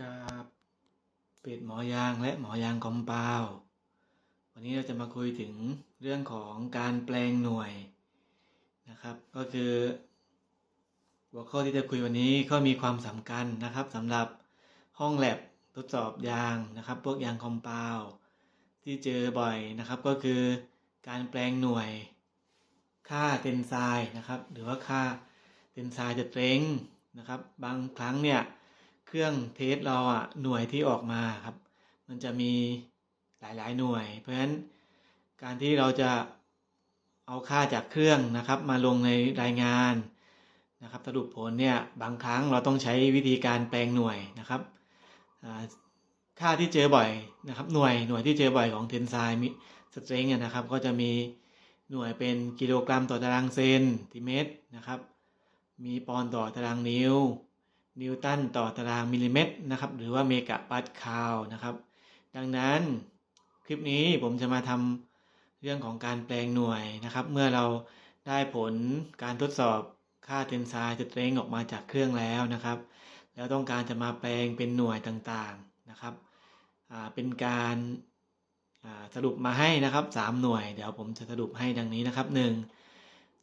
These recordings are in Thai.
ครับเป็ดหมอยางและหมอยางคอมเปาววันนี้เราจะมาคุยถึงเรื่องของการแปลงหน่วยนะครับ ก็คือหัวข้อที่จะคุยวันนี้ก็มีความสำคัญนะครับสำหรับห้องแลบทดสอบยางนะครับ พวกยางคอมเปาวที่เจอบ่อยนะครับ ก็คือการแปลงหน่วย ค่าเทนไซน์นะครับ หรือว่าค่าเทนไซน์จะเตรงนะครับ บางครั้งเนี่ย เครื่องเทสเราอะหน่วยที่ออกมาครับ มันจะมีหลายๆ หน่วย เพราะฉะนั้นการที่เราจะเอาค่าจากเครื่องนะครับ มาลงในรายงานนะครับสรุปผลเนี่ยบางครั้งเราต้องใช้วิธีการแปลงหน่วยนะครับค่าที่เจอบ่อยนะครับ หน่วยหน่วยที่เจอบ่อยของเทนไซม์สเตรงนะครับ ก็จะมีหน่วยเป็นกิโลกรัมต่อตารางเซนติเมตรนะครับ มีปอนด์ต่อตารางนิ้ว นิวตันต่อตารางมิลลิเมตรนะครับหรือว่าเมกะปาสคาลนะครับ ดังนั้นคลิปนี้ผมจะมาทำเรื่องของการแปลงหน่วยนะครับ เมื่อเราได้ผลการทดสอบค่าเทนไซน์สเตรงออกมาจากเครื่องแล้วนะครับ แล้วต้องการจะมาแปลงเป็นหน่วยต่างๆนะครับเป็นการสรุปมาให้นะครับ 3 หน่วย เดี๋ยวผมจะสรุปให้ดังนี้นะครับ 1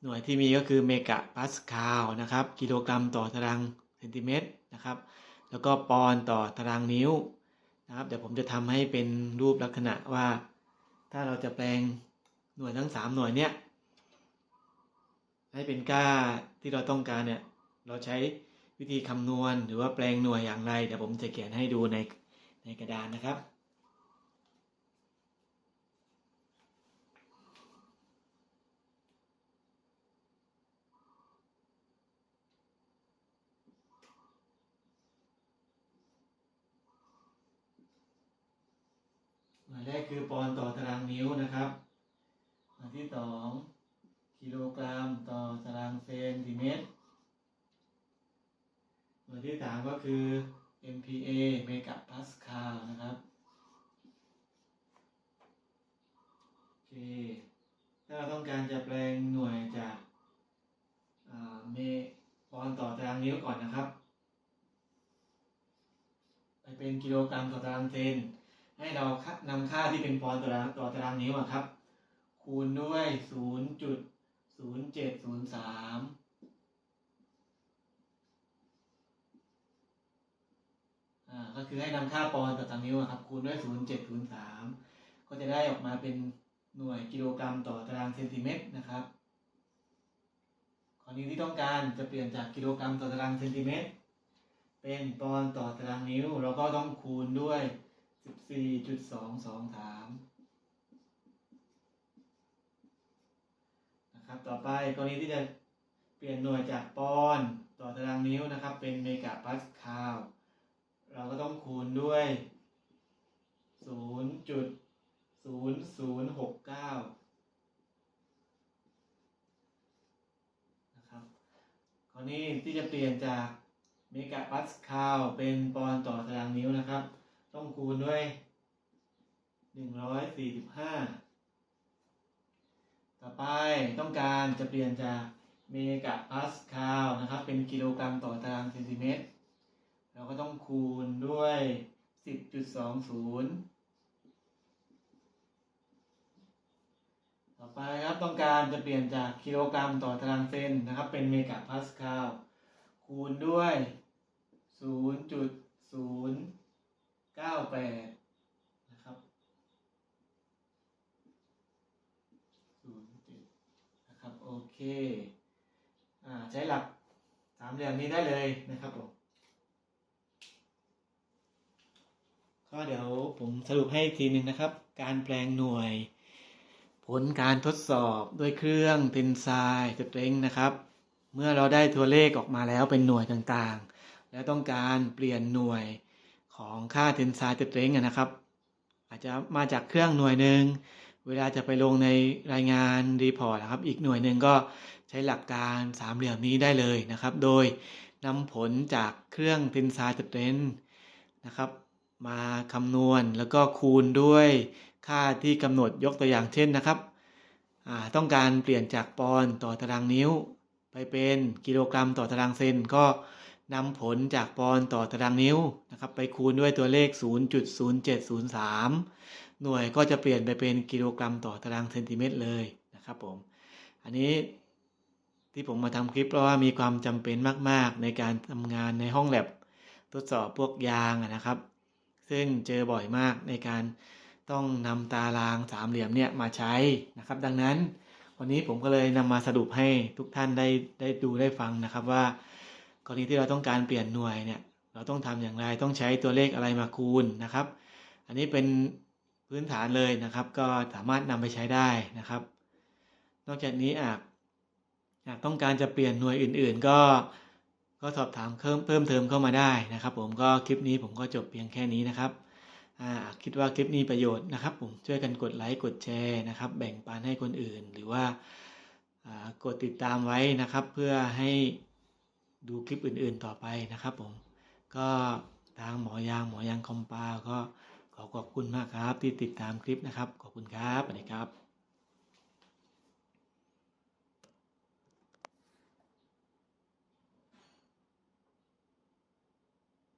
หน่วยที่มีก็คือเมกะปาสคาลนะครับ กิโลกรัมต่อตาราง เซนติเมตรนะครับ แล้วก็ปอนด์ต่อตารางนิ้วนะครับ เดี๋ยวผมจะทำให้เป็นรูปลักษณะว่า ถ้าเราจะแปลงหน่วยทั้ง 3 หน่วยเนี้ยให้เป็นค่าที่เราต้องการเนี่ยเราใช้วิธีคำนวณหรือว่าแปลงหน่วยอย่างไร เดี๋ยวผมจะเขียนให้ดูในในกระดานนะครับ หมายแรก คือปอนด์ต่อตารางนิ้วนะครับ อันที่สองกิโลกรัมต่อตารางเซนติเมตรหน่วยที่สามก็คือ MPa เมกะพาสคาลนะครับโอเคถ้าเราต้องการจะแปลงหน่วยจากเมปอนด์ต่อตารางนิ้วก่อนนะครับ ไปเป็นกิโลกรัมต่อตารางเซน ให้เรานำค่าที่เป็นปอนด์ต่อตารางต่อตารางนิ้วครับ คูณด้วย 0.0703อ่าก็คือให้นำค่าปอนด์ต่อตารางนิ้วครับคูณด้วย 0.703 ก็จะได้ออกมาเป็นหน่วยกิโลกรัมต่อตารางเซนติเมตรนะครับข้อนี้ที่ต้องการจะเปลี่ยนจากกิโลกรัมต่อตารางเซนติเมตร เป็นปอนด์ต่อตารางนิ้ว เราก็ต้องคูณด้วย 14.223นะครับ ต่อไปกรณีที่จะเปลี่ยนหน่วยจากปอนต่อตารางนิ้วนะครับ เป็นเมกะพาสคาลเราก็ต้องคูณด้วย 0.0069 นะครับคราวนี้ที่จะเปลี่ยนจากเมกะพาสคาลเป็นปอนต่อตารางนิ้วนะครับ ต้องคูณด้วย145ต่อไปต้องการจะเปลี่ยนจากเมกะพาสคาลนะครับ เป็นกิโลกรัมต่อตารางเซนติเมตร เราก็ต้องคูณด้วย 10.20 ต่อไปครับต้องการจะเปลี่ยนจากกิโลกรัมต่อตารางเซนนะครับ เป็นเมกะพาสคาลคูณด้วย 98 นะครับ0.7นะครับ โอเคอ่าใช้หลักสามเหลี่ยมนี้ได้เลยนะครับผมก็เดี๋ยวผมสรุปให้ทีหนึ่งนะครับ การแปลงหน่วย ผลการทดสอบด้วยเครื่องเทนไซน์สตรงนะครับ เมื่อเราได้ตัวเลขออกมาแล้วเป็นหน่วยต่างๆ แล้วต้องการเปลี่ยนหน่วย ของค่าเทนไซน์สเตรงนะครับ อาจจะมาจากเครื่องหน่วยหนึ่งเวลาจะไปลงในรายงานรีพอร์ตนะครับ อีกหน่วยหนึ่งก็ใช้หลักการสามเหลี่ยมนี้ได้เลยนะครับ โดยนำผลจากเครื่องเทนไซน์สเตรงนะครับมาคำนวณแล้วก็คูณด้วยค่าที่กำหนดยกตัวอย่างเช่นนะครับต้องการเปลี่ยนจากปอนด์ต่อตารางนิ้ว ไปเป็นกิโลกรัมต่อตารางเซนก็ นำผลจากปอนด์ต่อตารางนิ้วนะครับไปคูณด้วยตัวเลข 0.0703 หน่วยก็จะเปลี่ยนไปเป็นกิโลกรัมต่อตารางเซนติเมตรเลยนะครับผมอันนี้ที่ผมมาทำคลิปเพราะว่ามีความจำเป็นมาก ๆ ในการทำงานในห้องแลบทดสอบพวกยางนะครับ ซึ่งเจอบ่อยมากในการต้องนำตารางสามเหลี่ยมเนี่ยมาใช้นะครับ ดังนั้นวันนี้ผมก็เลยนำมาสรุปให้ทุกท่านได้ได้ดูได้ฟังนะครับว่า กรณีที่เราต้องการเปลี่ยนหน่วยเนี่ยเราต้องทำอย่างไรต้องใช้ตัวเลขอะไรมาคูณนะครับ อันนี้เป็นพื้นฐานเลยนะครับ ก็สามารถนำไปใช้ได้นะครับ นอกจากนี้อาจหากต้องการจะเปลี่ยนหน่วยอื่น ๆ ก็ก็สอบถามเพิ่มเพิ่มเติมเข้ามาได้นะครับ ผมก็คลิปนี้ผมก็จบเพียงแค่นี้นะครับอ่าคิดว่าคลิปนี้ประโยชน์นะครับ ผมช่วยกันกดไลค์กดแชร์นะครับ แบ่งปันให้คนอื่นหรือว่าอ่ากดติดตามไว้นะครับ เพื่อให้ ดูคลิปอื่นๆต่อไปนะครับผม ก็ทางหมอยางหมอยางคอมปาวก็ขอขอบคุณมากครับที่ติดตามคลิปนะครับ ขอบคุณครับสวัสดีครับ